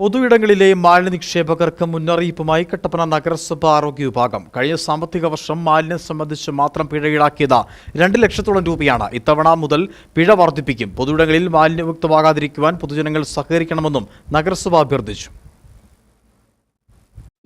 പൊതുയിടങ്ങളിലെ മാലിന്യ നിക്ഷേപകർക്ക് മുന്നറിയിപ്പുമായി കട്ടപ്പന നഗരസഭ ആരോഗ്യ വിഭാഗം. കഴിഞ്ഞ സാമ്പത്തിക വർഷം മാലിന്യം സംബന്ധിച്ച് മാത്രം പിഴ ഈടാക്കിയത് രണ്ട് ലക്ഷത്തോളം രൂപയാണ്. ഇത്തവണ മുതൽ പിഴ വർദ്ധിപ്പിക്കും. പൊതുയിടങ്ങളിൽ മാലിന്യമുക്തമാകാതിരിക്കുവാൻ പൊതുജനങ്ങൾ സഹകരിക്കണമെന്നും നഗരസഭ അഭ്യർത്ഥിച്ചു.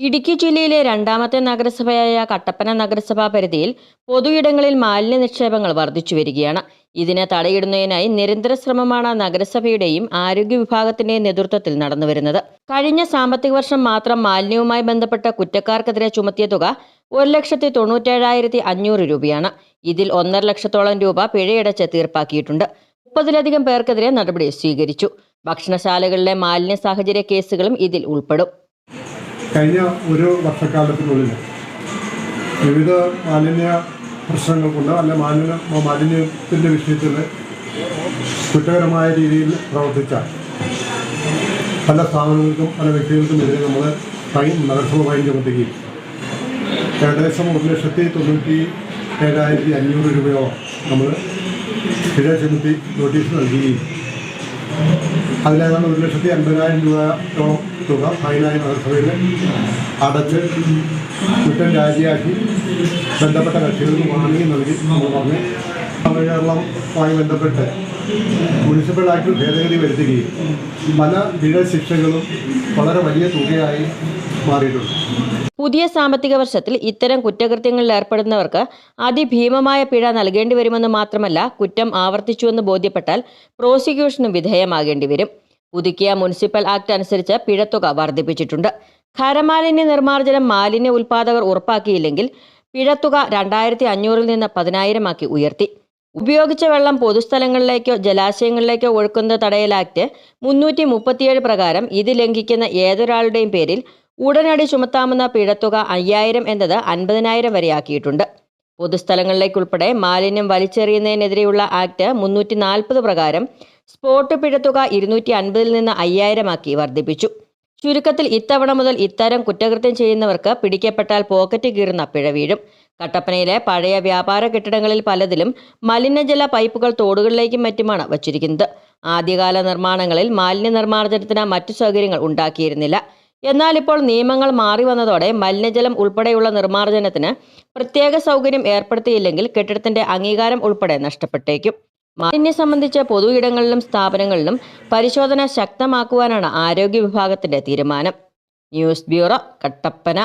ഇടുക്കി ജില്ലയിലെ രണ്ടാമത്തെ നഗരസഭയായ കട്ടപ്പന നഗരസഭാ പരിധിയിൽ പൊതുയിടങ്ങളിൽ മാലിന്യ നിക്ഷേപങ്ങൾ വർദ്ധിച്ചു വരികയാണ്. ഇതിനെ തടയിടുന്നതിനായി നിരന്തര ശ്രമമാണ് നഗരസഭയുടെയും ആരോഗ്യ വിഭാഗത്തിന്റെയും നേതൃത്വത്തിൽ നടന്നുവരുന്നത് കഴിഞ്ഞ സാമ്പത്തിക വർഷം മാത്രം മാലിന്യവുമായി ബന്ധപ്പെട്ട കുറ്റക്കാർക്കെതിരെ ചുമത്തിയ തുക ഒരു ലക്ഷത്തി തൊണ്ണൂറ്റേഴായിരത്തി അഞ്ഞൂറ് രൂപയാണ്. ഇതിൽ ഒന്നര ലക്ഷത്തോളം രൂപ പിഴയടച്ച് തീർപ്പാക്കിയിട്ടുണ്ട്. മുപ്പതിലധികം പേർക്കെതിരെ നടപടി സ്വീകരിച്ചു. ഭക്ഷണശാലകളിലെ മാലിന്യ സാഹചര്യ കേസുകളും ഇതിൽ ഉൾപ്പെടും. കഴിഞ്ഞ ഒരു വർഷക്കാലത്തിനുള്ളിൽ വിവിധ മാലിന്യ പ്രശ്നങ്ങൾ കൊണ്ട് അല്ല മാലിന്യ മാലിന്യത്തിന്റെ വിഷയത്തിൽ കുറ്റകരമായ രീതിയിൽ പ്രവർത്തിച്ച പല സ്ഥാപനങ്ങൾക്കും പല വ്യക്തികൾക്കുമെതിരെ നമ്മൾ ഫൈൻ നഗരസഭ ഫൈൻ ചുമത്തുകയും ഏകദേശം ഒരു ലക്ഷത്തി തൊണ്ണൂറ്റി ഏഴായിരത്തി അഞ്ഞൂറ് രൂപയോളം നമ്മൾ പിഴ ചുമത്തി നോട്ടീസ് നൽകുകയും അതിലേതാണ് ഒരു ലക്ഷത്തി അൻപതിനായിരം രൂപയോളം തുക ഫൈനായി നഗരസഭയിൽ അടച്ച് കുറ്റം രാജിയാക്കി ബന്ധപ്പെട്ട കക്ഷികൾക്ക് വാങ്ങി നൽകി നമ്മൾ പറഞ്ഞ് നവകേരളവുമായി ബന്ധപ്പെട്ട് മുനിസിപ്പൽ ആക്ടിൽ ഭേദഗതി വരുത്തുകയും പല പിഴ ശിക്ഷകളും വളരെ വലിയ തുകയായി മാറിയിട്ടുണ്ട്. പുതിയ സാമ്പത്തിക വർഷത്തിൽ ഇത്തരം കുറ്റകൃത്യങ്ങളിൽ ഏർപ്പെടുന്നവർക്ക് അതിഭീമമായ പിഴ നൽകേണ്ടി വരുമെന്ന് മാത്രമല്ല കുറ്റം ആവർത്തിച്ചുവെന്ന് ബോധ്യപ്പെട്ടാൽ പ്രോസിക്യൂഷനും വിധേയമാകേണ്ടി വരും. പുതുക്കിയ മുനിസിപ്പൽ ആക്ട് അനുസരിച്ച് പിഴത്തുക വർദ്ധിപ്പിച്ചിട്ടുണ്ട്. ഖരമാലിന്യ നിർമ്മാർജനം മാലിന്യ ഉൽപാദകർ ഉറപ്പാക്കിയില്ലെങ്കിൽ പിഴത്തുക രണ്ടായിരത്തി അഞ്ഞൂറിൽ നിന്ന് പതിനായിരമാക്കി ഉയർത്തി. ഉപയോഗിച്ച വെള്ളം പൊതുസ്ഥലങ്ങളിലേക്കോ ജലാശയങ്ങളിലേക്കോ ഒഴുക്കുന്നത് തടയൽ ആക്ട് മുന്നൂറ്റി മുപ്പത്തിയേഴ് പ്രകാരം ഇത് ലംഘിക്കുന്ന ഏതൊരാളുടെയും പേരിൽ ഉടനടി ചുമത്താവുന്ന പിഴത്തുക അയ്യായിരം എന്നത് അൻപതിനായിരം വരെയാക്കിയിട്ടുണ്ട്. പൊതുസ്ഥലങ്ങളിലേക്കുൾപ്പെടെ മാലിന്യം വലിച്ചെറിയുന്നതിനെതിരെയുള്ള ആക്ട് മുന്നൂറ്റി നാൽപ്പത് പ്രകാരം സ്പോട്ട് പിഴത്തുക ഇരുന്നൂറ്റി അൻപതിൽ നിന്ന് അയ്യായിരമാക്കി വർദ്ധിപ്പിച്ചു. ചുരുക്കത്തിൽ ഇത്തവണ മുതൽ ഇത്തരം കുറ്റകൃത്യം ചെയ്യുന്നവർക്ക് പിടിക്കപ്പെട്ടാൽ പോക്കറ്റ് കീറുന്ന പിഴ വീഴും. കട്ടപ്പനയിലെ പഴയ വ്യാപാര കെട്ടിടങ്ങളിൽ പലതിലും മലിനജല പൈപ്പുകൾ തോടുകളിലേക്കും മറ്റുമാണ് വച്ചിരിക്കുന്നത്. ആദ്യകാല നിർമ്മാണങ്ങളിൽ മാലിന്യ നിർമ്മാർജനത്തിന് മറ്റു സൗകര്യങ്ങൾ ഉണ്ടാക്കിയിരുന്നില്ല. എന്നാൽ ഇപ്പോൾ നിയമങ്ങൾ മാറി വന്നതോടെ മലിനജലം ഉൾപ്പെടെയുള്ള നിർമ്മാർജനത്തിന് പ്രത്യേക സൗകര്യം ഏർപ്പെടുത്തിയില്ലെങ്കിൽ കെട്ടിടത്തിന്റെ അംഗീകാരം ഉൾപ്പെടെ നഷ്ടപ്പെട്ടേക്കും. മാലിന്യം സംബന്ധിച്ച പൊതു ഇടങ്ങളിലും സ്ഥാപനങ്ങളിലും പരിശോധന ശക്തമാക്കുവാനാണ് ആരോഗ്യ വിഭാഗത്തിന്റെ തീരുമാനം. News bureau Kattappana.